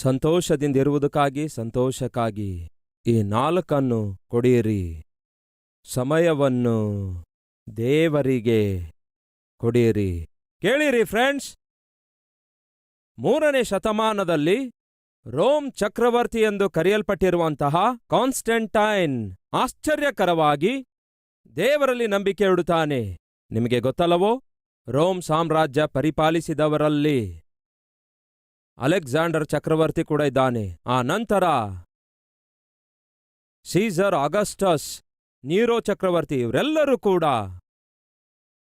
ಸಂತೋಷದಿಂದಿರುವುದಕ್ಕಾಗಿ ಸಂತೋಷಕ್ಕಾಗಿ ಈ ನಾಲ್ಕನ್ನು ಕೊಡಿರಿ. ಸಮಯವನ್ನು ದೇವರಿಗೆ ಕೊಡಿರಿ. ಕೇಳಿರಿ ಫ್ರೆಂಡ್ಸ್ ಮೂರನೇ ಶತಮಾನದಲ್ಲಿ ರೋಮ್ ಚಕ್ರವರ್ತಿ ಎಂದು ಕರೆಯಲ್ಪಟ್ಟಿರುವಂತಹ ಕಾನ್ಸ್ಟೆಂಟೈನ್ ಆಶ್ಚರ್ಯಕರವಾಗಿ ದೇವರಲ್ಲಿ ನಂಬಿಕೆ ಇಡುತ್ತಾನೆ. ನಿಮಗೆ ಗೊತ್ತಲ್ಲವೋ, ರೋಮ್ ಸಾಮ್ರಾಜ್ಯ ಪರಿಪಾಲಿಸಿದವರಲ್ಲಿ ಅಲೆಕ್ಸಾಂಡರ್ ಚಕ್ರವರ್ತಿ ಕೂಡ ಇದ್ದಾನೆ. ಆ ನಂತರ ಸೀಸರ್ ಆಗಸ್ಟಸ್, ನೀರೋ ಚಕ್ರವರ್ತಿ ಇವರೆಲ್ಲರೂ ಕೂಡ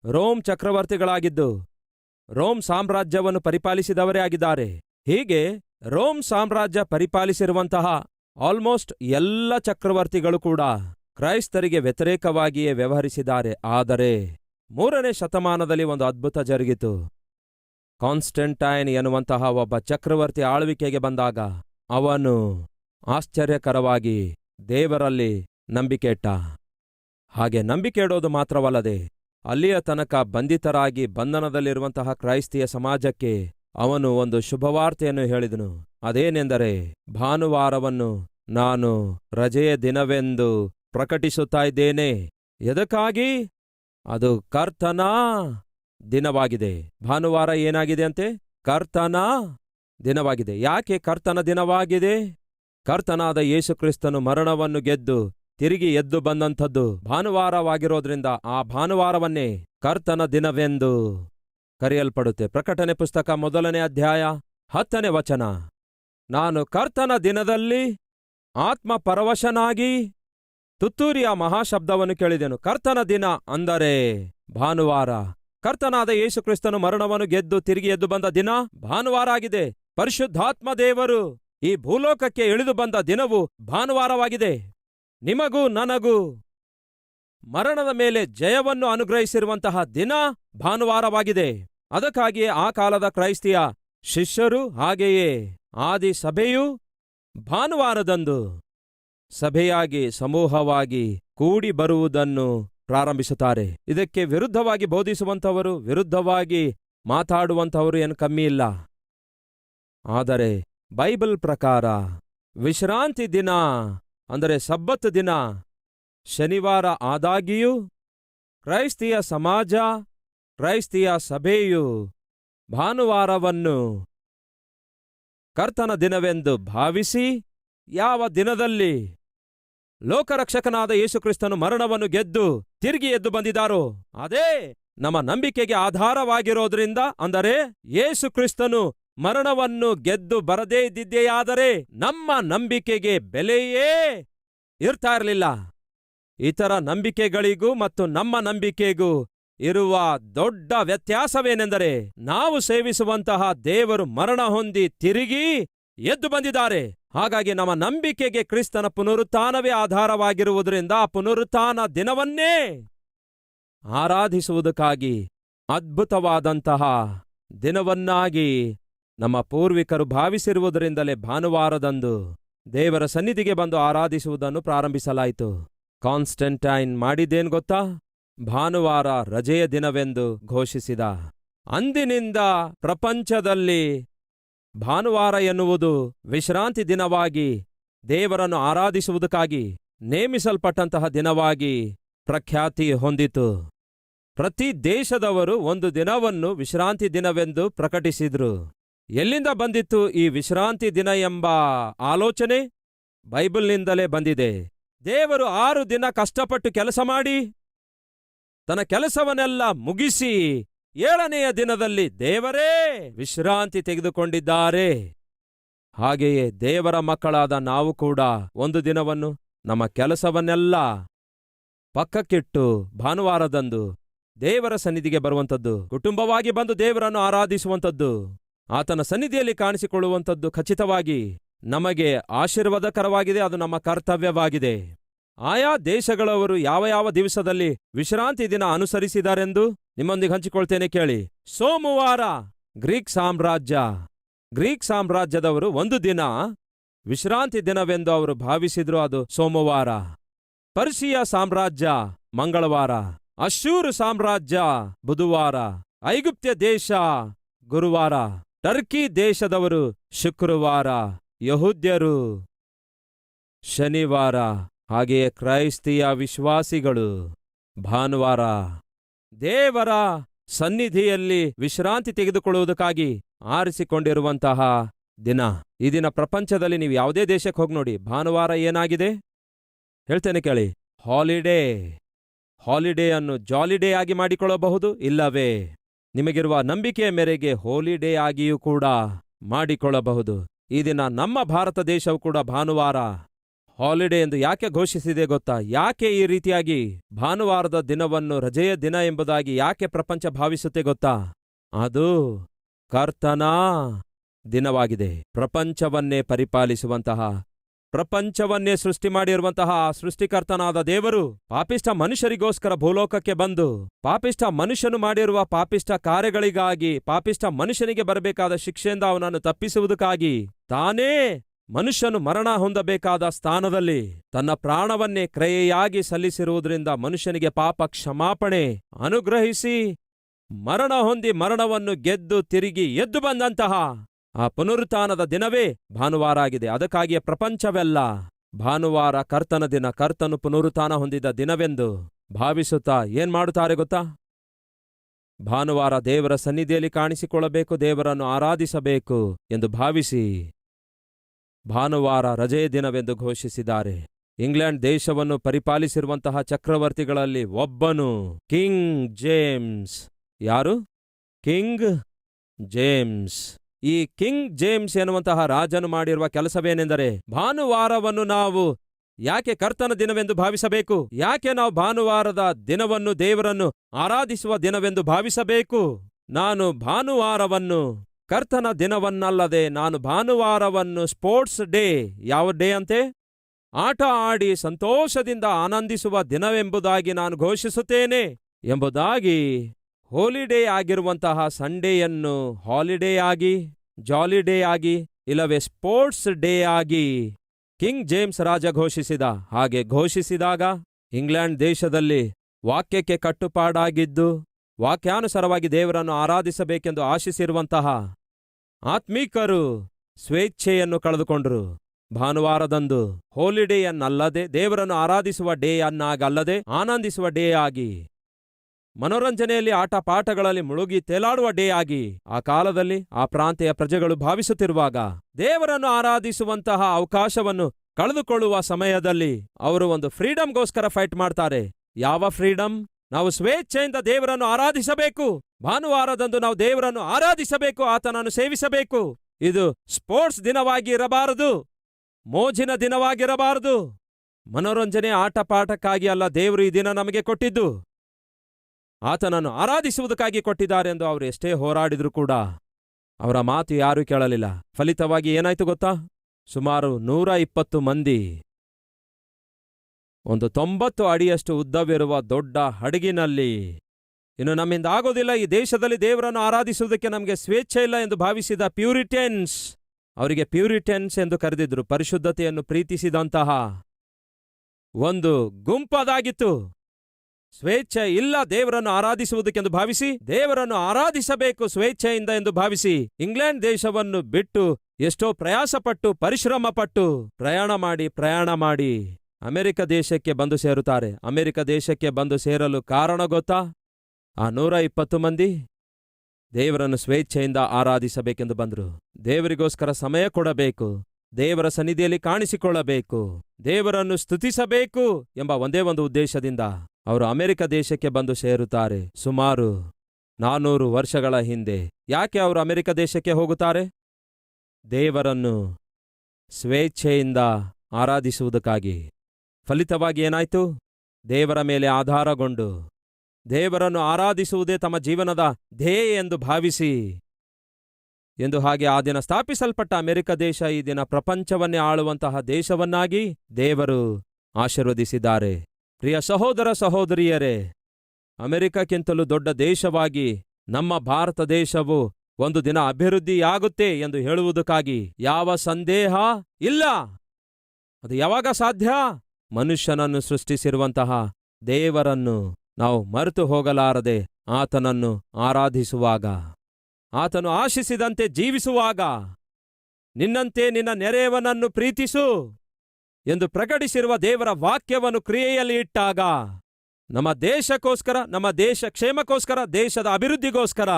ರೋಮ್ ಚಕ್ರವರ್ತಿಗಳಾಗಿದ್ದು, ರೋಮ್ ಸಾಮ್ರಾಜ್ಯವನ್ನು ಪರಿಪಾಲಿಸಿದವರೇ ಆಗಿದ್ದಾರೆ. ಹೀಗೆ ರೋಮ್ ಸಾಮ್ರಾಜ್ಯ ಪರಿಪಾಲಿಸಿರುವಂತಹ ಆಲ್ಮೋಸ್ಟ್ ಎಲ್ಲ ಚಕ್ರವರ್ತಿಗಳು ಕೂಡ ಕ್ರೈಸ್ತರಿಗೆ ವ್ಯತಿರೇಕವಾಗಿಯೇ ವ್ಯವಹರಿಸಿದ್ದಾರೆ. ಆದರೆ ಮೂರನೇ ಶತಮಾನದಲ್ಲಿ ಒಂದು ಅದ್ಭುತ ಜರುಗಿತು. ಕಾನ್ಸ್ಟೆಂಟೈನ್ ಎನ್ನುವಂತಹ ಒಬ್ಬ ಚಕ್ರವರ್ತಿ ಆಳ್ವಿಕೆಗೆ ಬಂದಾಗ ಅವನು ಆಶ್ಚರ್ಯಕರವಾಗಿ ದೇವರಲ್ಲಿ ನಂಬಿಕೆ ಇಟ್ಟ ಹಾಗೆ ನಂಬಿಕೆ ಇಡೋದು ಮಾತ್ರವಲ್ಲದೆ ಅಲ್ಲಿಯ ತನಕ ಬಂಧಿತರಾಗಿ ಬಂಧನದಲ್ಲಿರುವಂತಹ ಕ್ರೈಸ್ತಿಯ ಸಮಾಜಕ್ಕೆ ಅವನು ಒಂದು ಶುಭವಾರ್ತೆಯನ್ನು ಹೇಳಿದನು. ಅದೇನೆಂದರೆ, ಭಾನುವಾರವನ್ನು ನಾನು ರಜೆಯ ದಿನವೆಂದು ಪ್ರಕಟಿಸುತ್ತಾ ಇದ್ದೇನೆ. ಎದಕ್ಕಾಗಿ? ಅದು ಕರ್ತನ? ದಿನವಾಗಿದೆ. ಭಾನುವಾರ ಏನಾಗಿದೆ ಅಂತೆ? ಕರ್ತನ ದಿನವಾಗಿದೆ. ಯಾಕೆ ಕರ್ತನ ದಿನವಾಗಿದೆ? ಕರ್ತನಾದ ಯೇಸುಕ್ರಿಸ್ತನು ಮರಣವನ್ನು ಗೆದ್ದು ತಿರುಗಿ ಎದ್ದು ಬಂದಂಥದ್ದು ಭಾನುವಾರವಾಗಿರೋದ್ರಿಂದ ಆ ಭಾನುವಾರವನ್ನೇ ಕರ್ತನ ದಿನವೆಂದು ಕರೆಯಲ್ಪಡುತ್ತೆ. ಪ್ರಕಟಣೆ ಪುಸ್ತಕ ಮೊದಲನೇ ಅಧ್ಯಾಯ ಹತ್ತನೇ ವಚನ. ನಾನು ಕರ್ತನ ದಿನದಲ್ಲಿ ಆತ್ಮ ಪರವಶನಾಗಿ ತುತ್ತೂರಿಯ ಮಹಾಶಬ್ದವನ್ನು ಕೇಳಿದೆನು. ಕರ್ತನ ದಿನ ಅಂದರೆ ಭಾನುವಾರ. ಕರ್ತನಾದ ಯೇಸುಕ್ರಿಸ್ತನು ಮರಣವನ್ನು ಗೆದ್ದು ತಿರುಗಿ ಎದ್ದು ಬಂದ ದಿನ ಭಾನುವಾರ ಆಗಿದೆ ಪರಿಶುದ್ಧಾತ್ಮ ದೇವರು ಈ ಭೂಲೋಕಕ್ಕೆ ಇಳಿದು ಬಂದ ದಿನವು ಭಾನುವಾರವಾಗಿದೆ. ನಿಮಗೂ ನನಗೂ ಮರಣದ ಮೇಲೆ ಜಯವನ್ನು ಅನುಗ್ರಹಿಸಿರುವಂತಹ ದಿನ ಭಾನುವಾರವಾಗಿದೆ. ಅದಕ್ಕಾಗಿಯೇ ಆ ಕಾಲದ ಕ್ರೈಸ್ತಿಯ ಶಿಷ್ಯರು ಹಾಗೆಯೇ ಆದಿ ಸಭೆಯು ಭಾನುವಾರದಂದು ಸಭೆಯಾಗಿ ಸಮೂಹವಾಗಿ ಕೂಡಿ ಬರುವುದನ್ನು ಪ್ರಾರಂಭಿಸುತ್ತಾರೆ. ಇದಕ್ಕೆ ವಿರುದ್ಧವಾಗಿ ಬೋಧಿಸುವಂಥವರು, ವಿರುದ್ಧವಾಗಿ ಮಾತಾಡುವಂಥವರು ಏನು ಕಮ್ಮಿ ಇಲ್ಲ. ಆದರೆ ಬೈಬಲ್ ಪ್ರಕಾರ ವಿಶ್ರಾಂತಿ ದಿನ ಅಂದರೆ ಸಬ್ಬತ್ ದಿನ ಶನಿವಾರ ಆದಾಗಿಯೂ ಕ್ರೈಸ್ತಿಯ ಸಮಾಜ, ಕ್ರೈಸ್ತಿಯ ಸಭೆಯು ಭಾನುವಾರವನ್ನು ಕರ್ತನ ದಿನವೆಂದು ಭಾವಿಸಿ ಯಾವ ದಿನದಲ್ಲಿ ಲೋಕರಕ್ಷಕನಾದ ಯೇಸುಕ್ರಿಸ್ತನು ಮರಣವನ್ನು ಗೆದ್ದು ತಿರುಗಿ ಎದ್ದು ಬಂದಿದ್ದಾರೋ? ಅದೇ ನಮ್ಮ ನಂಬಿಕೆಗೆ ಆಧಾರವಾಗಿರೋದ್ರಿಂದ ಅಂದರೆ ಯೇಸುಕ್ರಿಸ್ತನು ಮರಣವನ್ನು ಗೆದ್ದು ಬರದೇ ಇದ್ದಿದ್ದೆಯಾದರೆ ನಮ್ಮ ನಂಬಿಕೆಗೆ ಬೆಲೆಯೇ ಇರ್ತಾ ಇರಲಿಲ್ಲ. ಇತರ ನಂಬಿಕೆಗಳಿಗೂ ಮತ್ತು ನಮ್ಮ ನಂಬಿಕೆಗೂ ಇರುವ ದೊಡ್ಡ ವ್ಯತ್ಯಾಸವೇನೆಂದರೆ ನಾವು ಸೇವಿಸುವಂತಹ ದೇವರು ಮರಣ ಹೊಂದಿ ತಿರುಗಿ ಎದ್ದು ಬಂದಿದ್ದಾರೆ. ಹಾಗಾಗಿ ನಮ್ಮ ನಂಬಿಕೆಗೆ ಕ್ರಿಸ್ತನ ಪುನರುತ್ಥಾನವೇ ಆಧಾರವಾಗಿರುವುದರಿಂದ ಆ ಪುನರುತ್ಥಾನ ದಿನವನ್ನೇ ಆರಾಧಿಸುವುದಕ್ಕಾಗಿ ಅದ್ಭುತವಾದಂತಹ ದಿನವನ್ನಾಗಿ ನಮ್ಮ ಪೂರ್ವಿಕರು ಭಾವಿಸಿರುವುದರಿಂದಲೇ ಭಾನುವಾರದಂದು ದೇವರ ಸನ್ನಿಧಿಗೆ ಬಂದು ಆರಾಧಿಸುವುದನ್ನು ಪ್ರಾರಂಭಿಸಲಾಯಿತು. ಕಾನ್ಸ್ಟೆಂಟೈನ್ ಮಾಡಿದ್ದೇನು ಗೊತ್ತಾ? ಭಾನುವಾರ ರಜೆಯ ದಿನವೆಂದು ಘೋಷಿಸಿದ. ಅಂದಿನಿಂದ ಪ್ರಪಂಚದಲ್ಲಿ ಭಾನುವಾರ ಎನ್ನುವುದು ವಿಶ್ರಾಂತಿ ದಿನವಾಗಿ ದೇವರನ್ನು ಆರಾಧಿಸುವುದಕ್ಕಾಗಿ ನೇಮಿಸಲ್ಪಟ್ಟಂತಹ ದಿನವಾಗಿ ಪ್ರಖ್ಯಾತಿ ಹೊಂದಿತು. ಪ್ರತಿ ದೇಶದವರು ಒಂದು ದಿನವನ್ನು ವಿಶ್ರಾಂತಿ ದಿನವೆಂದು ಪ್ರಕಟಿಸಿದ್ರು. ಎಲ್ಲಿಂದ ಬಂದಿತ್ತು ಈ ವಿಶ್ರಾಂತಿ ದಿನ ಎಂಬ ಆಲೋಚನೆ? ಬೈಬಲ್ನಿಂದಲೇ ಬಂದಿದೆ. ದೇವರು ಆರು ದಿನ ಕಷ್ಟಪಟ್ಟು ಕೆಲಸ ಮಾಡಿ, ತನ್ನ ಕೆಲಸವನ್ನೆಲ್ಲ ಮುಗಿಸಿ ಏಳನೆಯ ದಿನದಲ್ಲಿ ದೇವರೇ ವಿಶ್ರಾಂತಿ ತೆಗೆದುಕೊಂಡಿದ್ದಾರೆ. ಹಾಗೆಯೇ ದೇವರ ಮಕ್ಕಳಾದ ನಾವು ಕೂಡ ಒಂದು ದಿನವನ್ನು ನಮ್ಮ ಕೆಲಸವನ್ನೆಲ್ಲ ಪಕ್ಕಕ್ಕಿಟ್ಟು ಭಾನುವಾರದಂದು ದೇವರ ಸನ್ನಿಧಿಗೆ ಬರುವಂಥದ್ದು, ಕುಟುಂಬವಾಗಿ ಬಂದು ದೇವರನ್ನು ಆರಾಧಿಸುವಂಥದ್ದು, ಆತನ ಸನ್ನಿಧಿಯಲ್ಲಿ ಕಾಣಿಸಿಕೊಳ್ಳುವಂಥದ್ದು ಖಚಿತವಾಗಿ ನಮಗೆ ಆಶೀರ್ವಾದಕರವಾಗಿದೆ, ಅದು ನಮ್ಮ ಕರ್ತವ್ಯವಾಗಿದೆ. ಆಯಾ ದೇಶಗಳವರು ಯಾವ ಯಾವ ದಿವಸದಲ್ಲಿ ವಿಶ್ರಾಂತಿ ದಿನ ಅನುಸರಿಸಿದಾರೆಂದು ನಿಮ್ಮೊಂದಿಗೆ ಹಂಚಿಕೊಳ್ತೇನೆ ಕೇಳಿ. ಸೋಮವಾರ ಗ್ರೀಕ್ ಸಾಮ್ರಾಜ್ಯ. ಗ್ರೀಕ್ ಸಾಮ್ರಾಜ್ಯದವರು ಒಂದು ದಿನ ವಿಶ್ರಾಂತಿ ದಿನವೆಂದು ಅವರು ಭಾವಿಸಿದ್ರು ಅದು ಸೋಮವಾರ. ಪರ್ಷಿಯ ಸಾಮ್ರಾಜ್ಯ ಮಂಗಳವಾರ. ಅಶೂರು ಸಾಮ್ರಾಜ್ಯ ಬುಧವಾರ. ಐಗುಪ್ತ್ಯ ದೇಶ ಗುರುವಾರ. ಟರ್ಕಿ ದೇಶದವರು ಶುಕ್ರವಾರ. ಯಹೂದ್ಯರು ಶನಿವಾರ. ಹಾಗೆಯೇ ಕ್ರೈಸ್ತಿಯ ವಿಶ್ವಾಸಿಗಳು ಭಾನುವಾರ. ದೇವರ ಸನ್ನಿಧಿಯಲ್ಲಿ ವಿಶ್ರಾಂತಿ ತೆಗೆದುಕೊಳ್ಳುವುದಕ್ಕಾಗಿ ಆರಿಸಿಕೊಂಡಿರುವಂತಹ ದಿನ. ಈ ದಿನ ಪ್ರಪಂಚದಲ್ಲಿ ನೀವು ಯಾವುದೇ ದೇಶಕ್ಕೆ ಹೋಗಿ ನೋಡಿ, ಭಾನುವಾರ ಏನಾಗಿದೆ? ಹೇಳ್ತೇನೆ ಕೇಳಿ. ಹಾಲಿಡೇ. ಹಾಲಿಡೇ ಅನ್ನು ಜಾಲಿಡೇ ಆಗಿ ಮಾಡಿಕೊಳ್ಳಬಹುದು, ಇಲ್ಲವೇ? ನಿಮಗಿರುವ ನಂಬಿಕೆಯ ಮೇರೆಗೆ ಹೋಲಿಡೇ ಆಗಿಯೂ ಕೂಡ ಮಾಡಿಕೊಳ್ಳಬಹುದು. ಈ ದಿನ ನಮ್ಮ ಭಾರತ ದೇಶವು ಕೂಡ ಭಾನುವಾರ ಹಾಲಿಡೇ ಎಂದು ಯಾಕೆ ಘೋಷಿಸಿದೆ ಗೊತ್ತಾ? ಯಾಕೆ ಈ ರೀತಿಯಾಗಿ ಭಾನುವಾರದ ದಿನವನ್ನು ರಜೆಯ ದಿನ ಎಂಬುದಾಗಿ ಯಾಕೆ ಪ್ರಪಂಚ ಭಾವಿಸುತ್ತೆ ಗೊತ್ತಾ? ಅದು ಕರ್ತನಾ ದಿನವಾಗಿದೆ. ಪ್ರಪಂಚವನ್ನೇ ಪರಿಪಾಲಿಸುವಂತಹ, ಪ್ರಪಂಚವನ್ನೇ ಸೃಷ್ಟಿ ಮಾಡಿರುವಂತಹ ಸೃಷ್ಟಿಕರ್ತನಾದ ದೇವರು ಪಾಪಿಷ್ಠ ಮನುಷ್ಯರಿಗೋಸ್ಕರ ಭೂಲೋಕಕ್ಕೆ ಬಂದು, ಪಾಪಿಷ್ಠ ಮನುಷ್ಯನು ಮಾಡಿರುವ ಪಾಪಿಷ್ಠ ಕಾರ್ಯಗಳಿಗಾಗಿ ಪಾಪಿಷ್ಠ ಮನುಷ್ಯನಿಗೆ ಬರಬೇಕಾದ ಶಿಕ್ಷೆಯಿಂದ ಅವನನ್ನು ತಪ್ಪಿಸುವುದಕ್ಕಾಗಿ ತಾನೇ ಮನುಷ್ಯನು ಮರಣ ಹೊಂದಬೇಕಾದ ಸ್ಥಾನದಲ್ಲಿ ತನ್ನ ಪ್ರಾಣವನ್ನೇ ಕ್ರಯೆಯಾಗಿ ಸಲ್ಲಿಸಿರುವುದರಿಂದ ಮನುಷ್ಯನಿಗೆ ಪಾಪ ಕ್ಷಮಾಪಣೆ ಅನುಗ್ರಹಿಸಿ ಮರಣ ಹೊಂದಿ ಮರಣವನ್ನು ಗೆದ್ದು ತಿರುಗಿ ಎದ್ದು ಬಂದಂತಹ ಆ ಪುನರುತ್ಥಾನದ ದಿನವೇ ಭಾನುವಾರ ಆಗಿದೆ. ಅದಕ್ಕಾಗಿಯೇ ಪ್ರಪಂಚವೆಲ್ಲ ಭಾನುವಾರ ಕರ್ತನ ದಿನ, ಕರ್ತನು ಪುನರುತ್ಥಾನ ಹೊಂದಿದ ದಿನವೆಂದು ಭಾವಿಸುತ್ತಾ ಏನ್ ಮಾಡುತ್ತಾರೆ ಗೊತ್ತಾ? ಭಾನುವಾರ ದೇವರ ಸನ್ನಿಧಿಯಲ್ಲಿ ಕಾಣಿಸಿಕೊಳ್ಳಬೇಕು, ದೇವರನ್ನು ಆರಾಧಿಸಬೇಕು ಎಂದು ಭಾವಿಸಿ ಭಾನುವಾರ ರಜೆಯ ದಿನವೆಂದು ಘೋಷಿಸಿದ್ದಾರೆ. ಇಂಗ್ಲೆಂಡ್ ದೇಶವನ್ನು ಪರಿಪಾಲಿಸಿರುವಂತಹ ಚಕ್ರವರ್ತಿಗಳಲ್ಲಿ ಒಬ್ಬನು, ಕಿಂಗ್ ಜೇಮ್ಸ್. ಯಾರು? King James. ಈ ಕಿಂಗ್ ಜೇಮ್ಸ್ ಎನ್ನುವಂತಹ ರಾಜನು ಮಾಡಿರುವ ಕೆಲಸವೇನೆಂದರೆ, ಭಾನುವಾರವನ್ನು ನಾವು ಯಾಕೆ ಕರ್ತನ ದಿನವೆಂದು ಭಾವಿಸಬೇಕು? ಯಾಕೆ ನಾವು ಭಾನುವಾರದ ದಿನವನ್ನು ದೇವರನ್ನು ಆರಾಧಿಸುವ ದಿನವೆಂದು ಭಾವಿಸಬೇಕು? ನಾನು ಭಾನುವಾರವನ್ನು ಕರ್ತನ ದಿನವನ್ನಲ್ಲದೆ ನಾನು ಭಾನುವಾರವನ್ನು ಸ್ಪೋರ್ಟ್ಸ್ ಡೇ, ಯಾವ ಡೇ ಅಂತೆ? ಆಟ ಆಡಿ ಸಂತೋಷದಿಂದ ಆನಂದಿಸುವ ದಿನವೆಂಬುದಾಗಿ ನಾನು ಘೋಷಿಸುತ್ತೇನೆ ಎಂಬುದಾಗಿ ಹೋಲಿಡೇ ಆಗಿರುವಂತಹ ಸಂಡೇಯನ್ನು ಹಾಲಿಡೇ ಆಗಿ ಜಾಲಿಡೇ ಆಗಿ, ಇಲ್ಲವೇ ಸ್ಪೋರ್ಟ್ಸ್ ಡೇ ಆಗಿ ಕಿಂಗ್ ಜೇಮ್ಸ್ ರಾಜ ಘೋಷಿಸಿದ. ಹಾಗೆ ಘೋಷಿಸಿದಾಗ ಇಂಗ್ಲೆಂಡ್ ದೇಶದಲ್ಲಿ ವಾಕ್ಯಕ್ಕೆ ಕಟ್ಟುಪಾಡಾಗಿದ್ದು, ವಾಕ್ಯಾನುಸಾರವಾಗಿ ದೇವರನ್ನು ಆರಾಧಿಸಬೇಕೆಂದು ಆಶಿಸಿರುವಂತಹ ಆತ್ಮೀಕರು ಸ್ವೇಚ್ಛೆಯನ್ನು ಕಳೆದುಕೊಂಡರು. ಭಾನುವಾರದಂದು ಹೋಲಿಡೇಯನ್ನಲ್ಲದೆ ದೇವರನ್ನು ಆರಾಧಿಸುವ ಡೇ ಅನ್ನಾಗಲ್ಲದೆ ಆನಂದಿಸುವ ಡೇ ಆಗಿ ಮನೋರಂಜನೆಯಲ್ಲಿ ಆಟ ಪಾಠಗಳಲ್ಲಿ ಮುಳುಗಿ ತೇಲಾಡುವ ಡೇ ಆಗಿ ಆ ಕಾಲದಲ್ಲಿ ಆ ಪ್ರಾಂತ್ಯ ಪ್ರಜೆಗಳು ಭಾವಿಸುತ್ತಿರುವಾಗ ದೇವರನ್ನು ಆರಾಧಿಸುವಂತಹ ಅವಕಾಶವನ್ನು ಕಳೆದುಕೊಳ್ಳುವ ಸಮಯದಲ್ಲಿ ಅವರು ಒಂದು ಫ್ರೀಡಂಗೋಸ್ಕರ ಫೈಟ್ ಮಾಡ್ತಾರೆ. ಯಾವ ಫ್ರೀಡಂ? ನಾವು ಸ್ವೇಚ್ಛೆಯಿಂದ ದೇವರನ್ನು ಆರಾಧಿಸಬೇಕು. ಭಾನುವಾರದಂದು ನಾವು ದೇವರನ್ನು ಆರಾಧಿಸಬೇಕು, ಆತನನ್ನು ಸೇವಿಸಬೇಕು. ಇದು ಸ್ಪೋರ್ಟ್ಸ್ ದಿನವಾಗಿ ಇರಬಾರದು ಮೋಜಿನ ದಿನವಾಗಿರಬಾರದು. ಮನೋರಂಜನೆ ಆಟಪಾಠಕ್ಕಾಗಿ ಅಲ್ಲ, ದೇವರು ಈ ದಿನ ನಮಗೆ ಕೊಟ್ಟಿದ್ದು. ಆತನನ್ನು ಆರಾಧಿಸುವುದಕ್ಕಾಗಿ ಕೊಟ್ಟಿದ್ದಾರೆಂದು ಅವರು ಎಷ್ಟೇ ಹೋರಾಡಿದ್ರು ಕೂಡ ಅವರ ಮಾತು ಯಾರೂ ಕೇಳಲಿಲ್ಲ. ಫಲಿತವಾಗಿ ಏನಾಯ್ತು ಗೊತ್ತಾ? ಸುಮಾರು ನೂರ ಇಪ್ಪತ್ತು ಮಂದಿ ಒಂದು ತೊಂಬತ್ತು ಅಡಿಯಷ್ಟು ಉದ್ದವಿರುವ ದೊಡ್ಡ ಹಡಗಿನಲ್ಲಿ. ಇನ್ನು ನಮ್ಮಿಂದ ಆಗೋದಿಲ್ಲ, ಈ ದೇಶದಲ್ಲಿ ದೇವರನ್ನು ಆರಾಧಿಸುವುದಕ್ಕೆ ನಮಗೆ ಸ್ವೇಚ್ಛೆ ಇಲ್ಲ ಎಂದು ಭಾವಿಸಿದ ಪ್ಯೂರಿಟೆನ್ಸ್. ಅವರಿಗೆ ಪ್ಯೂರಿಟೆನ್ಸ್ ಎಂದು ಕರೆದಿದ್ರು ಪರಿಶುದ್ಧತೆಯನ್ನು ಪ್ರೀತಿಸಿದಂತಹ. ಒಂದು ಗುಂಪದಾಗಿತ್ತು ಸ್ವೇಚ್ಛೆ ಇಲ್ಲ, ದೇವರನ್ನು ಆರಾಧಿಸುವುದಕ್ಕೆಂದು ಭಾವಿಸಿ, ದೇವರನ್ನು ಆರಾಧಿಸಬೇಕು ಸ್ವೇಚ್ಛೆಯಿಂದ ಎಂದು ಭಾವಿಸಿ, ಇಂಗ್ಲೆಂಡ್ ದೇಶವನ್ನು ಬಿಟ್ಟು ಎಷ್ಟೋ ಪ್ರಯಾಸಪಟ್ಟು, ಪರಿಶ್ರಮಪಟ್ಟು ಪ್ರಯಾಣ ಮಾಡಿ ಪ್ರಯಾಣ ಮಾಡಿ. ಅಮೆರಿಕ ದೇಶಕ್ಕೆ ಬಂದು ಸೇರುತ್ತಾರೆ. ಅಮೆರಿಕ ದೇಶಕ್ಕೆ ಬಂದು ಸೇರಲು ಕಾರಣ ಗೊತ್ತಾ? ಆ ನೂರ ಇಪ್ಪತ್ತು ಮಂದಿ ದೇವರನ್ನು ಸ್ವೇಚ್ಛೆಯಿಂದ ಆರಾಧಿಸಬೇಕೆಂದು ಬಂದರು. ದೇವರಿಗೋಸ್ಕರ ಸಮಯ ಕೊಡಬೇಕು. ದೇವರ ಸನ್ನಿಧಿಯಲ್ಲಿ ಕಾಣಿಸಿಕೊಳ್ಳಬೇಕು. ದೇವರನ್ನು ಸ್ತುತಿಸಬೇಕು ಎಂಬ ಒಂದೇ ಒಂದು ಉದ್ದೇಶದಿಂದ ಅವರು ಅಮೆರಿಕ ದೇಶಕ್ಕೆ ಬಂದು ಸೇರುತ್ತಾರೆ. ಸುಮಾರು ನಾನೂರು ವರ್ಷಗಳ ಹಿಂದೆ. ಯಾಕೆ ಅವರು ಅಮೆರಿಕ ದೇಶಕ್ಕೆ ಹೋಗುತ್ತಾರೆ? ದೇವರನ್ನು ಸ್ವೇಚ್ಛೆಯಿಂದ ಆರಾಧಿಸುವುದಕ್ಕಾಗಿ. ಫಲಿತವಾಗಿ ಏನಾಯಿತು? ದೇವರ ಮೇಲೆ ಆಧಾರಗೊಂಡು. ದೇವರನ್ನು ಆರಾಧಿಸುವುದೇ ತಮ್ಮ ಜೀವನದ ಧ್ಯೇಯ ಎಂದು ಭಾವಿಸಿ. ಎಂದು ಹಾಗೆ ಆ ದಿನ ಸ್ಥಾಪಿಸಲ್ಪಟ್ಟ ಅಮೆರಿಕ ದೇಶ ಈ ದಿನ ಪ್ರಪಂಚವನ್ನೇ ಆಳುವಂತಹ ದೇಶವನ್ನಾಗಿ ದೇವರು ಆಶೀರ್ವದಿಸಿದ್ದಾರೆ. ಪ್ರಿಯ ಸಹೋದರ ಸಹೋದರಿಯರೇ, ಅಮೆರಿಕಕ್ಕಿಂತಲೂ ದೊಡ್ಡ ದೇಶವಾಗಿ ನಮ್ಮ ಭಾರತ ದೇಶವು ಒಂದು ದಿನ ಅಭಿವೃದ್ಧಿಯಾಗುತ್ತೆ ಎಂದು ಹೇಳುವುದಕ್ಕಾಗಿ ಯಾವ ಸಂದೇಹ ಇಲ್ಲ. ಅದು ಯಾವಾಗ ಸಾಧ್ಯ? ಮನುಷ್ಯನನ್ನು ಸೃಷ್ಟಿಸಿರುವಂತಹ ದೇವರನ್ನು ನಾವು ಮರೆತು ಹೋಗಲಾರದೆ ಆತನನ್ನು ಆರಾಧಿಸುವಾಗ, ಆತನು ಆಶಿಸಿದಂತೆ ಜೀವಿಸುವಾಗ, ನಿನ್ನಂತೆ ನಿನ್ನ ನೆರೆಯವನನ್ನು ಪ್ರೀತಿಸು ಎಂದು ಪ್ರಕಟಿಸಿರುವ ದೇವರ ವಾಕ್ಯವನ್ನು ಕ್ರಿಯೆಯಲ್ಲಿ ಇಟ್ಟಾಗ, ನಮ್ಮ ದೇಶಕ್ಕೋಸ್ಕರ, ನಮ್ಮ ದೇಶ ಕ್ಷೇಮಕ್ಕೋಸ್ಕರ, ದೇಶದ ಅಭಿವೃದ್ಧಿಗೋಸ್ಕರ,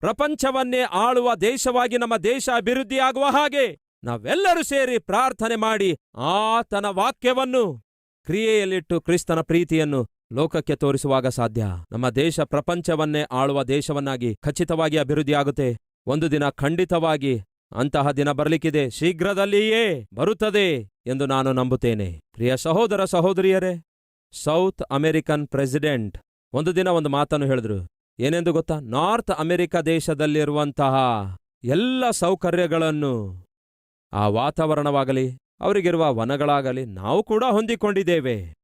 ಪ್ರಪಂಚವನ್ನೇ ಆಳುವ ದೇಶವಾಗಿ ನಮ್ಮ ದೇಶ ಅಭಿವೃದ್ಧಿಯಾಗುವ ಹಾಗೆ ನಾವೆಲ್ಲರೂ ಸೇರಿ ಪ್ರಾರ್ಥನೆ ಮಾಡಿ ಆತನ ವಾಕ್ಯವನ್ನು ಕ್ರಿಯೆಯಲ್ಲಿಟ್ಟು ಕ್ರಿಸ್ತನ ಪ್ರೀತಿಯನ್ನು ಲೋಕಕ್ಕೆ ತೋರಿಸುವಾಗ ಸಾಧ್ಯ. ನಮ್ಮ ದೇಶ ಪ್ರಪಂಚವನ್ನೇ ಆಳುವ ದೇಶವನ್ನಾಗಿ ಖಚಿತವಾಗಿ ಅಭಿವೃದ್ಧಿಯಾಗುತ್ತೆ. ಒಂದು ದಿನ ಖಂಡಿತವಾಗಿ ಅಂತಹ ದಿನ ಬರಲಿಕ್ಕಿದೆ. ಶೀಘ್ರದಲ್ಲಿಯೇ ಬರುತ್ತದೆ ಎಂದು ನಾನು ನಂಬುತ್ತೇನೆ. ಪ್ರಿಯ ಸಹೋದರ ಸಹೋದರಿಯರೇ, ಸೌತ್ ಅಮೆರಿಕನ್ ಪ್ರೆಸಿಡೆಂಟ್ ಒಂದು ದಿನ ಒಂದು ಮಾತನ್ನು ಹೇಳಿದ್ರು. ಏನೆಂದು ಗೊತ್ತಾ? ನಾರ್ತ್ ಅಮೆರಿಕ ದೇಶದಲ್ಲಿರುವಂತಹ ಎಲ್ಲ ಸೌಕರ್ಯಗಳನ್ನು ಆ ವಾತಾವರಣವಾಗಲಿ ಅವರಿಗಿರುವ ವನಗಳಾಗಲಿ ನಾವು ಕೂಡ ಹೊಂದಿಕೊಂಡಿದ್ದೇವೆ.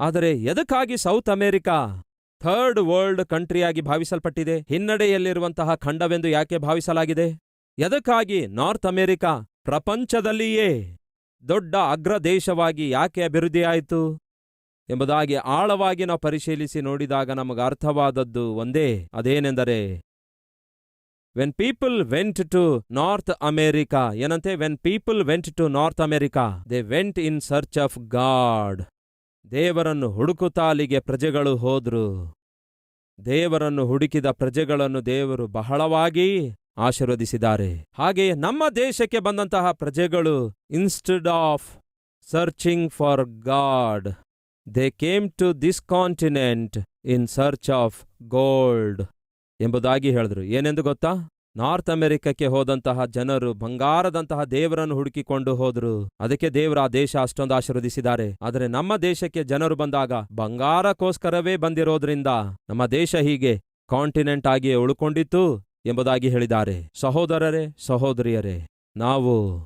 ಆದರೆ ಎದಕ್ಕಾಗಿ ಸೌತ್ ಅಮೆರಿಕಾ ಥರ್ಡ್ ವರ್ಲ್ಡ್ ಕಂಟ್ರಿಯಾಗಿ ಭಾವಿಸಲ್ಪಟ್ಟಿದೆ? ಹಿನ್ನಡೆಯಲ್ಲಿರುವಂತಹ ಖಂಡವೆಂದು ಯಾಕೆ ಭಾವಿಸಲಾಗಿದೆ? ಎದಕ್ಕಾಗಿ ನಾರ್ತ್ ಅಮೆರಿಕಾ ಪ್ರಪಂಚದಲ್ಲಿಯೇ ದೊಡ್ಡ ಅಗ್ರ ದೇಶವಾಗಿ ಯಾಕೆ ಅಭಿವೃದ್ಧಿಯಾಯಿತು? ಎಂಬುದಾಗಿ ಆಳವಾಗಿ ನಾವು ಪರಿಶೀಲಿಸಿ ನೋಡಿದಾಗ ನಮಗೆ ಅರ್ಥವಾದದ್ದು ಒಂದೇ, ಅದೇನೆಂದರೆ when people went to North America ಏನಂತೆ? When people went to North America they went in search of God ದೇವರನ್ನು ಹುಡುಕುತ್ತಾ ಅಲ್ಲಿಗೆ ಪ್ರಜೆಗಳು ಹೋದ್ರು. ದೇವರನ್ನು ಹುಡುಕಿದ ಪ್ರಜೆಗಳನ್ನು ದೇವರು ಬಹಳವಾಗಿ ಆಶೀರ್ವದಿಸಿದ್ದಾರೆ. ಹಾಗೆಯೇ ನಮ್ಮ ದೇಶಕ್ಕೆ ಬಂದಂತಹ ಪ್ರಜೆಗಳು instead of searching for God they came to this continent in search of gold ಎಂಬುದಾಗಿ ಹೇಳಿದ್ರು. ಏನೆಂದು ಗೊತ್ತಾ? ನಾರ್ತ್ ಅಮೆರಿಕಕ್ಕೆ ಹೋದಂತಹ ಜನರು ಬಂಗಾರದಂತಹ ದೇವರನ್ನು ಹುಡುಕಿಕೊಂಡು ಹೋದ್ರು. ಅದಕ್ಕೆ ದೇವರ ಆ ದೇಶ ಅಷ್ಟೊಂದು ಆಶೀರ್ವದಿಸಿದ್ದಾರೆ. ಆದರೆ ನಮ್ಮ ದೇಶಕ್ಕೆ ಜನರು ಬಂದಾಗ ಬಂಗಾರಕ್ಕೋಸ್ಕರವೇ ಬಂದಿರೋದ್ರಿಂದ ನಮ್ಮ ದೇಶ ಹೀಗೆ ಕಾಂಟಿನೆಂಟ್ ಆಗಿಯೇ ಉಳ್ಕೊಂಡಿತ್ತು ಎಂಬುದಾಗಿ ಹೇಳಿದ್ದಾರೆ. ಸಹೋದರರೇ, ಸಹೋದರಿಯರೇ, ನಾವು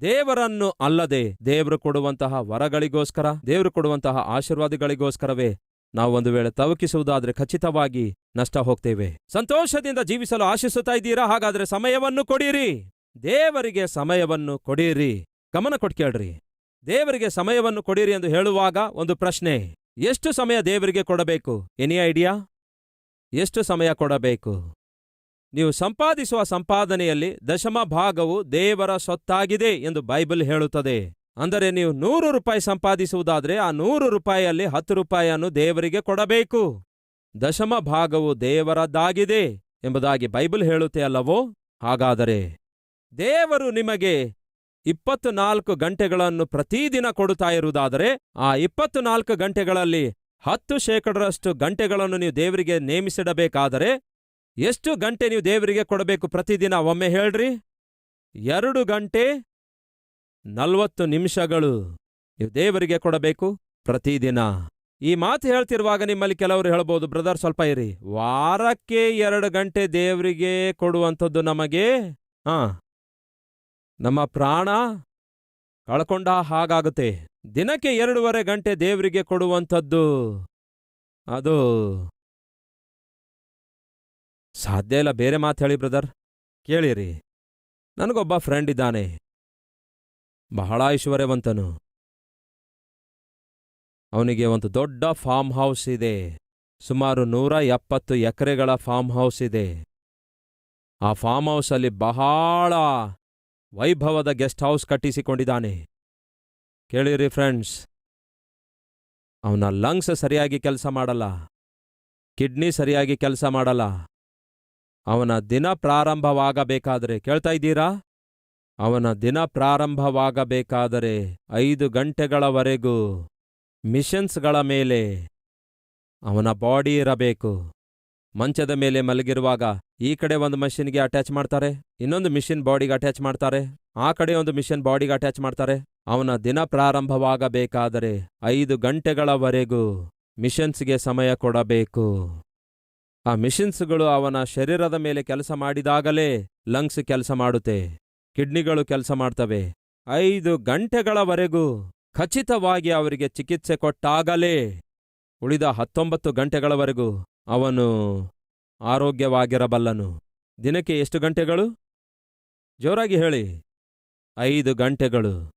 ದೇವರನ್ನು ಅಲ್ಲದೆ ದೇವರು ಕೊಡುವಂತಹ ವರಗಳಿಗೋಸ್ಕರ, ದೇವರು ಕೊಡುವಂತಹ ಆಶೀರ್ವಾದಗಳಿಗೋಸ್ಕರವೇ ನಾವು ಒಂದು ವೇಳೆ ತವಕಿಸುವುದಾದ್ರೆ ಖಚಿತವಾಗಿ ನಷ್ಟ ಹೋಗ್ತೇವೆ ಸಂತೋಷದಿಂದ ಜೀವಿಸಲು ಆಶಿಸುತ್ತಾ ಇದ್ದೀರಾ? ಹಾಗಾದ್ರೆ ಸಮಯವನ್ನು ಕೊಡಿರಿ. ದೇವರಿಗೆ ಸಮಯವನ್ನು ಕೊಡಿರಿ. ಗಮನ ಕೊಟ್ಕೇಳ್ರಿ ದೇವರಿಗೆ ಸಮಯವನ್ನು ಕೊಡಿರಿ ಎಂದು ಹೇಳುವಾಗ ಒಂದು ಪ್ರಶ್ನೆ. ಎಷ್ಟು ಸಮಯ ದೇವರಿಗೆ ಕೊಡಬೇಕು? Any idea? ಎಷ್ಟು ಸಮಯ ಕೊಡಬೇಕು? ನೀವು ಸಂಪಾದಿಸುವ ಸಂಪಾದನೆಯಲ್ಲಿ ದಶಮ ಭಾಗವು ದೇವರ ಸೊತ್ತಾಗಿದೆ ಎಂದು ಬೈಬಲ್ ಹೇಳುತ್ತದೆ. ಅಂದರೆ ನೀವು ನೂರು ರೂಪಾಯಿ ಸಂಪಾದಿಸುವುದಾದರೆ ಆ ನೂರು ರೂಪಾಯಿಯಲ್ಲಿ ಹತ್ತು ರೂಪಾಯಿಯನ್ನು ದೇವರಿಗೆ ಕೊಡಬೇಕು. ದಶಮ ಭಾಗವು ದೇವರದ್ದಾಗಿದೆ ಎಂಬುದಾಗಿ ಬೈಬಲ್ ಹೇಳುತ್ತೆ ಅಲ್ಲವೋ? ಹಾಗಾದರೆ ದೇವರು ನಿಮಗೆ ಇಪ್ಪತ್ತು ನಾಲ್ಕು ಗಂಟೆಗಳನ್ನು ಪ್ರತಿದಿನ ಕೊಡುತ್ತಾ ಇರುವುದಾದರೆ ಆ ಇಪ್ಪತ್ತು ನಾಲ್ಕು ಗಂಟೆಗಳಲ್ಲಿ ಹತ್ತು ಶೇಕಡರಷ್ಟು ಗಂಟೆಗಳನ್ನು ನೀವು ದೇವರಿಗೆ ನೇಮಿಸಿಡಬೇಕಾದರೆ ಎಷ್ಟು ಗಂಟೆ ನೀವು ದೇವರಿಗೆ ಕೊಡಬೇಕು ಪ್ರತಿದಿನ ಒಮ್ಮೆ ಹೇಳ್ರಿ? ಎರಡು ಗಂಟೆ ನಲವತ್ತು ನಿಮಿಷಗಳು ನೀವು ದೇವರಿಗೆ ಕೊಡಬೇಕು ಪ್ರತಿದಿನ. ಈ ಮಾತು ಹೇಳ್ತಿರುವಾಗ ನಿಮ್ಮಲ್ಲಿ ಕೆಲವರು ಹೇಳ್ಬೋದು, ಬ್ರದರ್, ಸ್ವಲ್ಪ ಇರಿ. ವಾರಕ್ಕೆ ಎರಡು ಗಂಟೆ ದೇವರಿಗೆ ಕೊಡುವಂಥದ್ದು ನಮಗೆ, ಹಾ, ನಮ್ಮ ಪ್ರಾಣ ಕಳ್ಕೊಂಡ ಹಾಗಾಗುತ್ತೆ. ದಿನಕ್ಕೆ ಎರಡೂವರೆ ಗಂಟೆ ದೇವರಿಗೆ ಕೊಡುವಂಥದ್ದು ಅದು ಸಾಧ್ಯ ಇಲ್ಲ. ಬೇರೆ ಮಾತು ಹೇಳಿ ಬ್ರದರ್. ಕೇಳಿರಿ. ನನಗೊಬ್ಬ ಫ್ರೆಂಡ್ ಇದ್ದಾನೆ. ಬಹಳ ಐಶ್ವರ್ಯವಂತನು. ಅವನಿಗೆ ಒಂದು ದೊಡ್ಡ ಫಾರ್ಮ್ ಹೌಸ್ ಇದೆ. ಸುಮಾರು ನೂರ ಎಪ್ಪತ್ತು ಎಕರೆಗಳ ಫಾರ್ಮ್ ಹೌಸ್ ಇದೆ. ಆ ಫಾರ್ಮ್ ಹೌಸಲ್ಲಿ ಬಹಳ ವೈಭವದ ಗೆಸ್ಟ್ ಹೌಸ್ ಕಟ್ಟಿಸಿಕೊಂಡಿದ್ದಾನೆ. ಕೇಳಿರಿ ಫ್ರೆಂಡ್ಸ್ ಅವನ ಲಂಗ್ಸ್ ಸರಿಯಾಗಿ ಕೆಲಸ ಮಾಡಲ್ಲ. ಕಿಡ್ನಿ ಸರಿಯಾಗಿ ಕೆಲಸ ಮಾಡಲ್ಲ. ಅವನ ದಿನ ಪ್ರಾರಂಭವಾಗಬೇಕಾದ್ರೆ ಕೇಳ್ತಾ ಇದ್ದೀರಾ? ಅವನ ದಿನ ಪ್ರಾರಂಭವಾಗಬೇಕಾದರೆ ಐದು ಗಂಟೆಗಳವರೆಗೂ ಮಿಷನ್ಸ್ಗಳ ಮೇಲೆ ಅವನ ಬಾಡಿ ಇರಬೇಕು. ಮಂಚದ ಮೇಲೆ ಮಲಗಿರುವಾಗ ಈ ಕಡೆ ಒಂದು ಮಷಿನ್ಗೆ ಅಟ್ಯಾಚ್ ಮಾಡ್ತಾರೆ, ಇನ್ನೊಂದು ಮಿಷಿನ್ ಬಾಡಿಗೆ ಅಟ್ಯಾಚ್ ಮಾಡ್ತಾರೆ, ಆ ಕಡೆ ಒಂದು ಮಿಷನ್ ಬಾಡಿಗೆ ಅಟ್ಯಾಚ್ ಮಾಡ್ತಾರೆ. ಅವನ ದಿನ ಪ್ರಾರಂಭವಾಗಬೇಕಾದರೆ ಐದು ಗಂಟೆಗಳವರೆಗೂ ಮಿಷನ್ಸ್ಗೆ ಸಮಯ ಕೊಡಬೇಕು. ಆ ಮಿಷಿನ್ಸ್ಗಳು ಅವನ ಶರೀರದ ಮೇಲೆ ಕೆಲಸ ಮಾಡಿದಾಗಲೇ ಲಂಗ್ಸ್ ಕೆಲಸ ಮಾಡುತ್ತೆ. ಕಿಡ್ನಿಗಳು ಕೆಲಸ ಮಾಡ್ತವೆ. ಐದು ಗಂಟೆಗಳವರೆಗೂ ಖಚಿತವಾಗಿ ಅವರಿಗೆ ಚಿಕಿತ್ಸೆ ಕೊಟ್ಟಾಗಲೇ ಉಳಿದ ಹತ್ತೊಂಬತ್ತು ಗಂಟೆಗಳವರೆಗೂ ಅವನು ಆರೋಗ್ಯವಾಗಿರಬಲ್ಲನು. ದಿನಕ್ಕೆ ಎಷ್ಟು ಗಂಟೆಗಳು? ಜೋರಾಗಿ ಹೇಳಿ. ಐದು ಗಂಟೆಗಳು.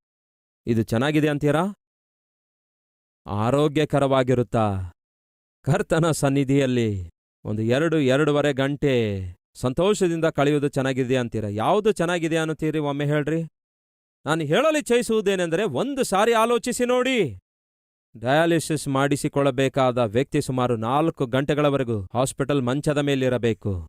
ಇದು ಚೆನ್ನಾಗಿದೆ ಅಂತೀರಾ? ಆರೋಗ್ಯಕರವಾಗಿರುತ್ತಾ? ಕರ್ತನ ಸನ್ನಿಧಿಯಲ್ಲಿ ಒಂದು ಎರಡು ಎರಡೂವರೆ ಗಂಟೆ ಸಂತೋಷದಿಂದ ಕಳೆಯುವುದು ಚೆನ್ನಾಗಿದೆ ಅಂತೀರ? ಯಾವುದು ಚೆನ್ನಾಗಿದೆ ಅನ್ನುತ್ತೀರಿ ಒಮ್ಮೆ ಹೇಳ್ರಿ. ನಾನು ಹೇಳಲು ಚಯಿಸುವುದೇನೆಂದರೆ ಒಂದು ಸಾರಿ ಆಲೋಚಿಸಿ ನೋಡಿ. ಡಯಾಲಿಸಿಸ್ ಮಾಡಿಸಿಕೊಳ್ಳಬೇಕಾದ ವ್ಯಕ್ತಿ ಸುಮಾರು ನಾಲ್ಕು ಗಂಟೆಗಳವರೆಗೂ ಹಾಸ್ಪಿಟಲ್ ಮಂಚದ ಮೇಲಿರಬೇಕು.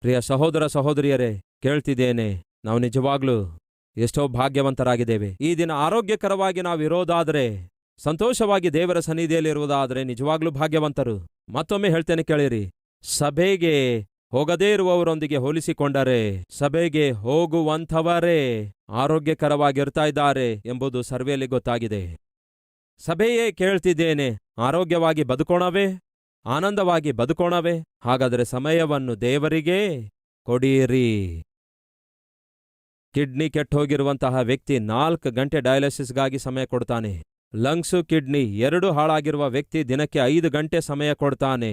ಪ್ರಿಯ ಸಹೋದರ ಸಹೋದರಿಯರೇ, ಕೇಳ್ತಿದ್ದೇನೆ, ನಾವು ನಿಜವಾಗ್ಲೂ ಎಷ್ಟೋ ಭಾಗ್ಯವಂತರಾಗಿದ್ದೇವೆ. ಈ ದಿನ ಆರೋಗ್ಯಕರವಾಗಿ ನಾವು ಇರೋದಾದರೆ, ಸಂತೋಷವಾಗಿ ದೇವರ ಸನ್ನಿಧಿಯಲ್ಲಿರುವುದಾದರೆ ನಿಜವಾಗ್ಲೂ ಭಾಗ್ಯವಂತರು. ಮತ್ತೊಮ್ಮೆ ಹೇಳ್ತೇನೆ ಕೇಳಿರಿ, ಸಭೆಗೆ ಹೋಗದೇ ಇರುವವರೊಂದಿಗೆ ಹೋಲಿಸಿಕೊಂಡರೆ ಸಭೆಗೆ ಹೋಗುವಂಥವರೇ ಆರೋಗ್ಯಕರವಾಗಿರ್ತಾ ಇದ್ದಾರೆ ಎಂಬುದು ಸರ್ವೆಯಲ್ಲಿ ಗೊತ್ತಾಗಿದೆ. ಸಭೆಯೇ ಕೇಳ್ತಿದ್ದೇನೆ, ಆರೋಗ್ಯವಾಗಿ ಬದುಕೋಣವೇ? ಆನಂದವಾಗಿ ಬದುಕೋಣವೇ? ಹಾಗಾದರೆ ಸಮಯವನ್ನು ದೇವರಿಗೆ ಕೊಡಿರಿ. ಕಿಡ್ನಿ ಕೆಟ್ಟೋಗಿರುವಂತಹ ವ್ಯಕ್ತಿ ನಾಲ್ಕು ಗಂಟೆ ಡಯಾಲಿಸಿಸ್ಗಾಗಿ ಸಮಯ ಕೊಡ್ತಾನೆ. ಲಂಗ್ಸು ಕಿಡ್ನಿ ಎರಡು ಹಾಳಾಗಿರುವ ವ್ಯಕ್ತಿ ದಿನಕ್ಕೆ ಐದು ಗಂಟೆ ಸಮಯ ಕೊಡ್ತಾನೆ.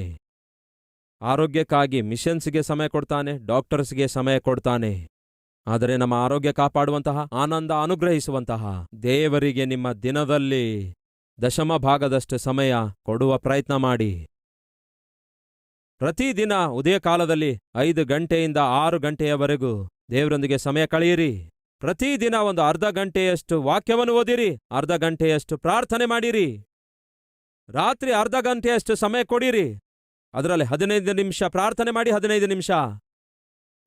ಆರೋಗ್ಯಕ್ಕಾಗಿ ಮಿಷನ್ಸ್ಗೆ ಸಮಯ ಕೊಡ್ತಾನೆ, ಡಾಕ್ಟರ್ಸ್ಗೆ ಸಮಯ ಕೊಡ್ತಾನೆ. ಆದರೆ ನಮ್ಮ ಆರೋಗ್ಯ ಕಾಪಾಡುವಂತಹ, ಆನಂದ ಅನುಗ್ರಹಿಸುವಂತಹ ದೇವರಿಗೆ ನಿಮ್ಮ ದಿನದಲ್ಲಿ ದಶಮ ಭಾಗದಷ್ಟು ಸಮಯ ಕೊಡುವ ಪ್ರಯತ್ನ ಮಾಡಿ. ಪ್ರತಿದಿನ ಉದಯ ಕಾಲದಲ್ಲಿ ಐದು ಗಂಟೆಯಿಂದ ಆರು ಗಂಟೆಯವರೆಗೂ ದೇವರೊಂದಿಗೆ ಸಮಯ ಕಳೆಯಿರಿ. ಪ್ರತಿದಿನ ಒಂದು ಅರ್ಧ ಗಂಟೆಯಷ್ಟು ವಾಕ್ಯವನ್ನು ಓದಿರಿ, ಅರ್ಧ ಗಂಟೆಯಷ್ಟು ಪ್ರಾರ್ಥನೆ ಮಾಡಿರಿ. ರಾತ್ರಿ ಅರ್ಧ ಗಂಟೆಯಷ್ಟು ಸಮಯ ಕೊಡಿರಿ. ಅದರಲ್ಲಿ ಹದಿನೈದು ನಿಮಿಷ ಪ್ರಾರ್ಥನೆ ಮಾಡಿ ಹದಿನೈದು ನಿಮಿಷ.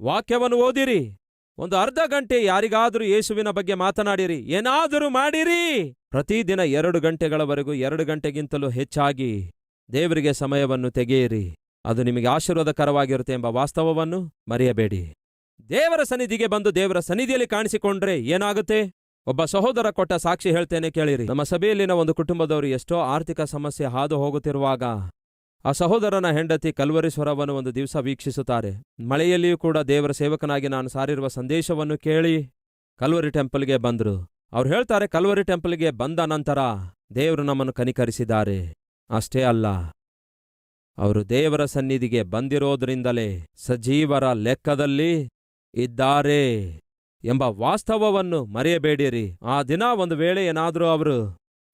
ವಾಕ್ಯವನ್ನು ಓದಿರಿ. ಒಂದು ಅರ್ಧ ಗಂಟೆ ಯಾರಿಗಾದರೂ ಯೇಸುವಿನ ಬಗ್ಗೆ ಮಾತನಾಡಿರಿ. ಏನಾದರೂ ಮಾಡಿರಿ. ಪ್ರತಿದಿನ ಎರಡು ಗಂಟೆಗಳವರೆಗೂ ಎರಡು ಗಂಟೆಗಿಂತಲೂ ಹೆಚ್ಚಾಗಿ ದೇವರಿಗೆ ಸಮಯವನ್ನು ತೆಗೆಯಿರಿ. ಅದು ನಿಮಗೆ ಆಶೀರ್ವಾದಕರವಾಗಿರುತ್ತೆ ಎಂಬ ವಾಸ್ತವವನ್ನು ಮರೆಯಬೇಡಿ. ದೇವರ ಸನ್ನಿಧಿಗೆ ಬಂದು ದೇವರ ಸನ್ನಿಧಿಯಲ್ಲಿ ಕಾಣಿಸಿಕೊಂಡ್ರೆ ಏನಾಗುತ್ತೆ? ಒಬ್ಬ ಸಹೋದರ ಕೊಟ್ಟ ಸಾಕ್ಷಿ ಹೇಳ್ತೇನೆ ಕೇಳಿರಿ. ನಮ್ಮ ಸಭೆಯಲ್ಲಿನ ಒಂದು ಕುಟುಂಬದವರು ಎಷ್ಟೋ ಆರ್ಥಿಕ ಸಮಸ್ಯೆ ಹಾದು ಹೋಗುತ್ತಿರುವಾಗ ಆ ಸಹೋದರನ ಹೆಂಡತಿ ಕಲ್ವರಿ ಸ್ವರವನ್ನು ಒಂದು ದಿವಸ ವೀಕ್ಷಿಸುತ್ತಾರೆ. ಮಳೆಯಲ್ಲಿಯೂ ಕೂಡ ದೇವರ ಸೇವಕನಾಗಿ ನಾನು ಸಾರಿರುವ ಸಂದೇಶವನ್ನು ಕೇಳಿ ಕಲ್ವರಿ ಟೆಂಪಲ್ಗೆ ಬಂದರು. ಅವ್ರು ಹೇಳ್ತಾರೆ, ಕಲ್ವರಿ ಟೆಂಪಲ್ಗೆ ಬಂದ ನಂತರ ದೇವರು ನಮ್ಮನ್ನು ಕನಿಕರಿಸಿದ್ದಾರೆ. ಅಷ್ಟೇ ಅಲ್ಲ, ಅವರು ದೇವರ ಸನ್ನಿಧಿಗೆ ಬಂದಿರೋದ್ರಿಂದಲೇ ಸಜೀವರ ಲೆಕ್ಕದಲ್ಲಿ ಇದ್ದಾರೆ ಎಂಬ ವಾಸ್ತವವನ್ನು ಮರೆಯಬೇಡಿರಿ. ಆ ದಿನ ಒಂದು ವೇಳೆ ಏನಾದರೂ ಅವರು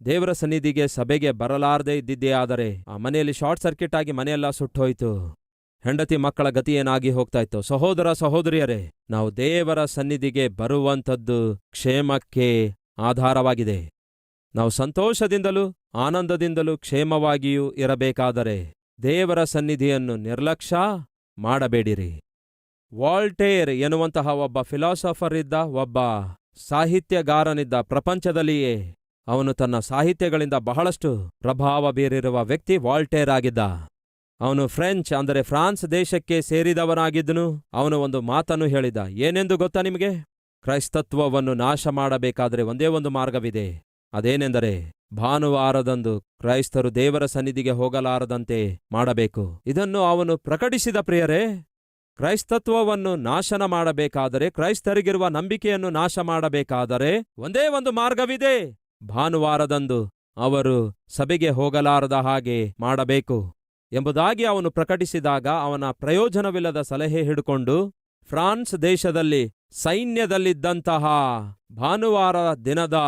ದೇವರ ಸನ್ನಿಧಿಗೆ ಸಭೆಗೆ ಬರಲಾರದೇ ಇದ್ದಿದ್ದೇ ಆದರೆ ಆ ಮನೆಯಲ್ಲಿ ಶಾರ್ಟ್ ಸರ್ಕ್ಯೂಟ್ ಆಗಿ ಮನೆಯೆಲ್ಲ ಸುಟ್ಟೋಯ್ತು. ಹೆಂಡತಿ ಮಕ್ಕಳ ಗತಿಯೇನಾಗಿ ಹೋಗ್ತಾ ಇತ್ತು ಸಹೋದರ, ಸಹೋದರಿಯರೇ, ನಾವು ದೇವರ ಸನ್ನಿಧಿಗೆ ಬರುವಂಥದ್ದು ಕ್ಷೇಮಕ್ಕೆ ಆಧಾರವಾಗಿದೆ. ನಾವು ಸಂತೋಷದಿಂದಲೂ, ಆನಂದದಿಂದಲೂ ಕ್ಷೇಮವಾಗಿಯೂ ಇರಬೇಕಾದರೆ ದೇವರ ಸನ್ನಿಧಿಯನ್ನು ನಿರ್ಲಕ್ಷ್ಯ ಮಾಡಬೇಡಿರಿ. ವಾಲ್ಟೇರ್ ಎನ್ನುವಂತಹ ಒಬ್ಬ ಫಿಲಾಸಫರ್ ಇದ್ದ, ಒಬ್ಬ ಸಾಹಿತ್ಯಗಾರನಿದ್ದ ಪ್ರಪಂಚದಲ್ಲಿಯೇ ಅವನು ತನ್ನ ಸಾಹಿತ್ಯಗಳಿಂದ ಬಹಳಷ್ಟು ಪ್ರಭಾವ ಬೀರಿರುವ ವ್ಯಕ್ತಿ ವಾಲ್ಟೇರ್ ಆಗಿದ್ದ. ಅವನು ಫ್ರೆಂಚ್, ಅಂದರೆ ಫ್ರಾನ್ಸ್ ದೇಶಕ್ಕೆ ಸೇರಿದವನಾಗಿದ್ದನು. ಅವನು ಒಂದು ಮಾತನ್ನು ಹೇಳಿದ. ಏನೆಂದು ಗೊತ್ತಾ ನಿಮಗೆ? ಕ್ರೈಸ್ತತ್ವವನ್ನು ನಾಶ ಮಾಡಬೇಕಾದರೆ ಒಂದೇ ಒಂದು ಮಾರ್ಗವಿದೆ. ಅದೇನೆಂದರೆ ಭಾನುವಾರದಂದು ಕ್ರೈಸ್ತರು ದೇವರ ಸನ್ನಿಧಿಗೆ ಹೋಗಲಾರದಂತೆ ಮಾಡಬೇಕು. ಇದನ್ನು ಅವನು ಪ್ರಕಟಿಸಿದ ಪ್ರಿಯರೇ, ಕ್ರೈಸ್ತತ್ವವನ್ನು ನಾಶನ ಮಾಡಬೇಕಾದರೆ ಕ್ರೈಸ್ತರಿಗಿರುವ ನಂಬಿಕೆಯನ್ನು ನಾಶ ಮಾಡಬೇಕಾದರೆ ಒಂದೇ ಒಂದು ಮಾರ್ಗವಿದೆ. ಭಾನುವಾರದಂದು ಅವರು ಸಭೆಗೆ ಹೋಗಲಾರದ ಹಾಗೆ ಮಾಡಬೇಕು ಎಂಬುದಾಗಿ ಅವನು ಪ್ರಕಟಿಸಿದಾಗ ಅವನ ಪ್ರಯೋಜನವಿಲ್ಲದ ಸಲಹೆ ಹಿಡ್ಕೊಂಡು, ಫ್ರಾನ್ಸ್ ದೇಶದಲ್ಲಿ ಸೈನ್ಯದಲ್ಲಿದ್ದಂತಹ ಭಾನುವಾರ ದಿನದ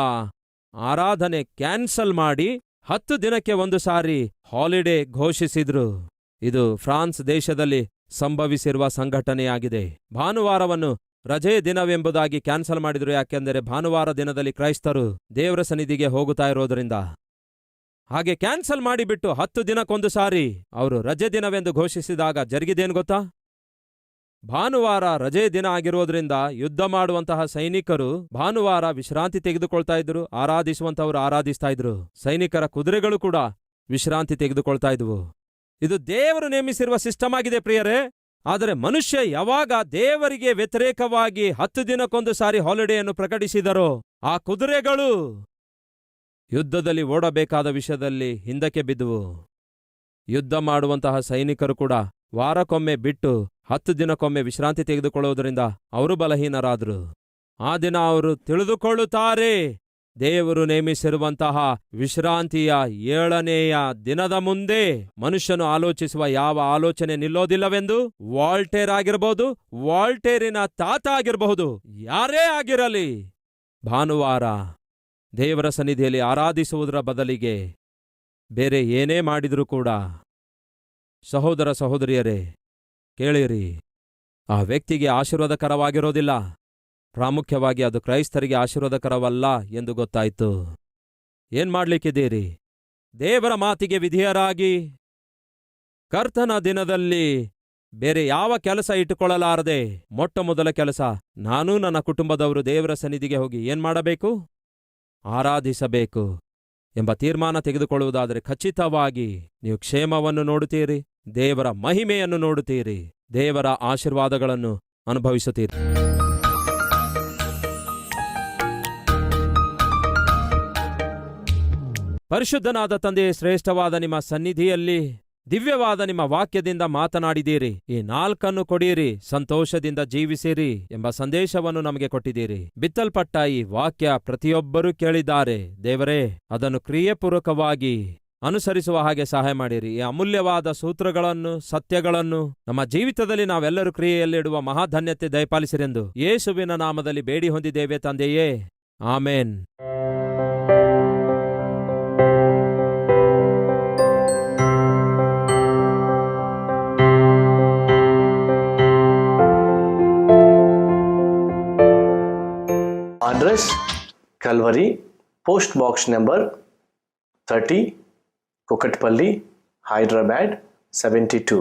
ಆರಾಧನೆ ಕ್ಯಾನ್ಸಲ್ ಮಾಡಿ ಹತ್ತು ದಿನಕ್ಕೆ ಒಂದು ಸಾರಿ ಹಾಲಿಡೇ ಘೋಷಿಸಿದ್ರು. ಇದು ಫ್ರಾನ್ಸ್ ದೇಶದಲ್ಲಿ ಸಂಭವಿಸಿರುವ ಸಂಘಟನೆಯಾಗಿದೆ. ಭಾನುವಾರವನ್ನು ರಜೆ ದಿನವೆಂಬುದಾಗಿ ಕ್ಯಾನ್ಸಲ್ ಮಾಡಿದ್ರು ಯಾಕೆಂದರೆ ಭಾನುವಾರ ದಿನದಲ್ಲಿ ಕ್ರೈಸ್ತರು ದೇವರ ಸನ್ನಿಧಿಗೆ ಹೋಗುತ್ತಾ ಇರೋದ್ರಿಂದ. ಹಾಗೆ ಕ್ಯಾನ್ಸಲ್ ಮಾಡಿಬಿಟ್ಟು ಹತ್ತು ದಿನಕ್ಕೊಂದು ಸಾರಿ ಅವರು ರಜೆ ದಿನವೆಂದು ಘೋಷಿಸಿದಾಗ ಜರುಗಿದೇನು ಗೊತ್ತಾ? ಭಾನುವಾರ ರಜೆ ದಿನ ಆಗಿರೋದ್ರಿಂದ ಯುದ್ಧ ಮಾಡುವಂತಹ ಸೈನಿಕರು ಭಾನುವಾರ ವಿಶ್ರಾಂತಿ ತೆಗೆದುಕೊಳ್ತಾ ಇದ್ರು ಆರಾಧಿಸುವಂತವರು ಆರಾಧಿಸ್ತಾ ಇದ್ರು. ಸೈನಿಕರ ಕುದುರೆಗಳು ಕೂಡ ವಿಶ್ರಾಂತಿ ತೆಗೆದುಕೊಳ್ತಾ ಇದ್ವು. ಇದು ದೇವರು ನೇಮಿಸಿರುವ ಸಿಸ್ಟಮ್ ಆಗಿದೆ ಪ್ರಿಯರೇ. ಆದರೆ ಮನುಷ್ಯ ಯಾವಾಗ ದೇವರಿಗೆ ವ್ಯತಿರೇಕವಾಗಿ ಹತ್ತು ದಿನಕ್ಕೊಂದು ಸಾರಿ ಹಾಲಿಡೇಯನ್ನು ಪ್ರಕಟಿಸಿದರೋ ಆ ಕುದುರೆಗಳು ಯುದ್ಧದಲ್ಲಿ ಓಡಬೇಕಾದ ವಿಷಯದಲ್ಲಿ ಹಿಂದಕ್ಕೆ ಬಿದ್ದುವು. ಯುದ್ಧ ಮಾಡುವಂತಹ ಸೈನಿಕರು ಕೂಡ ವಾರಕ್ಕೊಮ್ಮೆ ಬಿಟ್ಟು ಹತ್ತು ದಿನಕ್ಕೊಮ್ಮೆ ವಿಶ್ರಾಂತಿ ತೆಗೆದುಕೊಳ್ಳುವುದರಿಂದ ಅವರು ಬಲಹೀನರಾದರು. ಆ ದಿನ ಅವರು ತಿಳಿದುಕೊಳ್ಳುತ್ತಾರೆ. ದೇವರು ನೇಮಿಸಿರುವಂತಹ ವಿಶ್ರಾಂತಿಯ ಏಳನೆಯ ದಿನದ ಮುಂದೆ ಮನುಷ್ಯನು ಆಲೋಚಿಸುವ ಯಾವ ಆಲೋಚನೆ ನಿಲ್ಲೋದಿಲ್ಲವೆಂದು ವಾಲ್ಟೇರ್ ಆಗಿರಬಹುದು ವಾಲ್ಟೇರಿನ ತಾತ ಆಗಿರಬಹುದು, ಯಾರೇ ಆಗಿರಲಿ. ಭಾನುವಾರ ದೇವರ ಸನ್ನಿಧಿಯಲ್ಲಿ ಆರಾಧಿಸುವುದರ ಬದಲಿಗೆ ಬೇರೆ ಏನೇ ಮಾಡಿದರೂ ಕೂಡ, ಸಹೋದರ ಸಹೋದರಿಯರೇ, ಕೇಳಿರಿ, ಆ ವ್ಯಕ್ತಿಗೆ ಆಶೀರ್ವಾದಕರವಾಗಿರೋದಿಲ್ಲ. ಪ್ರಾಮುಖ್ಯವಾಗಿ ಅದು ಕ್ರೈಸ್ತರಿಗೆ ಆಶೀರ್ವಾದಕರವಲ್ಲ ಎಂದು ಗೊತ್ತಾಯಿತು. ಏನ್ ಮಾಡ್ಲಿಕ್ಕಿದ್ದೀರಿ? ದೇವರ ಮಾತಿಗೆ ವಿಧಿಯರಾಗಿ ಕರ್ತನ ದಿನದಲ್ಲಿ ಬೇರೆ ಯಾವ ಕೆಲಸ ಇಟ್ಟುಕೊಳ್ಳಲಾರದೆ? ಮೊಟ್ಟ ಮೊದಲ ಕೆಲಸ, ನಾನೂ ನನ್ನ ಕುಟುಂಬದವರು ದೇವರ ಸನ್ನಿಧಿಗೆ ಹೋಗಿ ಏನ್ ಮಾಡಬೇಕು? ಆರಾಧಿಸಬೇಕು ಎಂಬ ತೀರ್ಮಾನ ತೆಗೆದುಕೊಳ್ಳುವುದಾದರೆ ಖಚಿತವಾಗಿ ನೀವು ಕ್ಷೇಮವನ್ನು ನೋಡುತ್ತೀರಿ, ದೇವರ ಮಹಿಮೆಯನ್ನು ನೋಡುತ್ತೀರಿ, ದೇವರ ಆಶೀರ್ವಾದಗಳನ್ನು ಅನುಭವಿಸುತ್ತೀರಿ. ಪರಿಶುದ್ಧನಾದ ತಂದೆಯೇ, ಶ್ರೇಷ್ಠವಾದ ನಿಮ್ಮ ಸನ್ನಿಧಿಯಲ್ಲಿ, ದಿವ್ಯವಾದ ನಿಮ್ಮ ವಾಕ್ಯದಿಂದ ಮಾತನಾಡಿದ್ದೀರಿ. ಈ ನಾಲ್ಕನ್ನು ಕೊಡಿರಿ ಸಂತೋಷದಿಂದ ಜೀವಿಸಿರಿ ಎಂಬ ಸಂದೇಶವನ್ನು ನಮಗೆ ಕೊಟ್ಟಿದ್ದೀರಿ. ಬಿತ್ತಲ್ಪಟ್ಟ ಈ ವಾಕ್ಯ ಪ್ರತಿಯೊಬ್ಬರೂ ಕೇಳಿದ್ದಾರೆ. ದೇವರೇ, ಅದನ್ನು ಕ್ರಿಯೆಪೂರ್ವಕವಾಗಿ ಅನುಸರಿಸುವ ಹಾಗೆ ಸಹಾಯ ಮಾಡಿರಿ. ಈ ಅಮೂಲ್ಯವಾದ ಸೂತ್ರಗಳನ್ನು, ಸತ್ಯಗಳನ್ನು ನಮ್ಮ ಜೀವಿತದಲ್ಲಿ ನಾವೆಲ್ಲರೂ ಕ್ರಿಯೆಯಲ್ಲಿಡುವ ಮಹಾಧನ್ಯತೆ ದಯಪಾಲಿಸಿರೆಂದು ಯೇಸುವಿನ ನಾಮದಲ್ಲಿ ಬೇಡಿ ಹೊಂದಿದ್ದೇವೆ ತಂದೆಯೇ. Amen. Address Calvary post box number thirty Kukatpally Hyderabad seventy two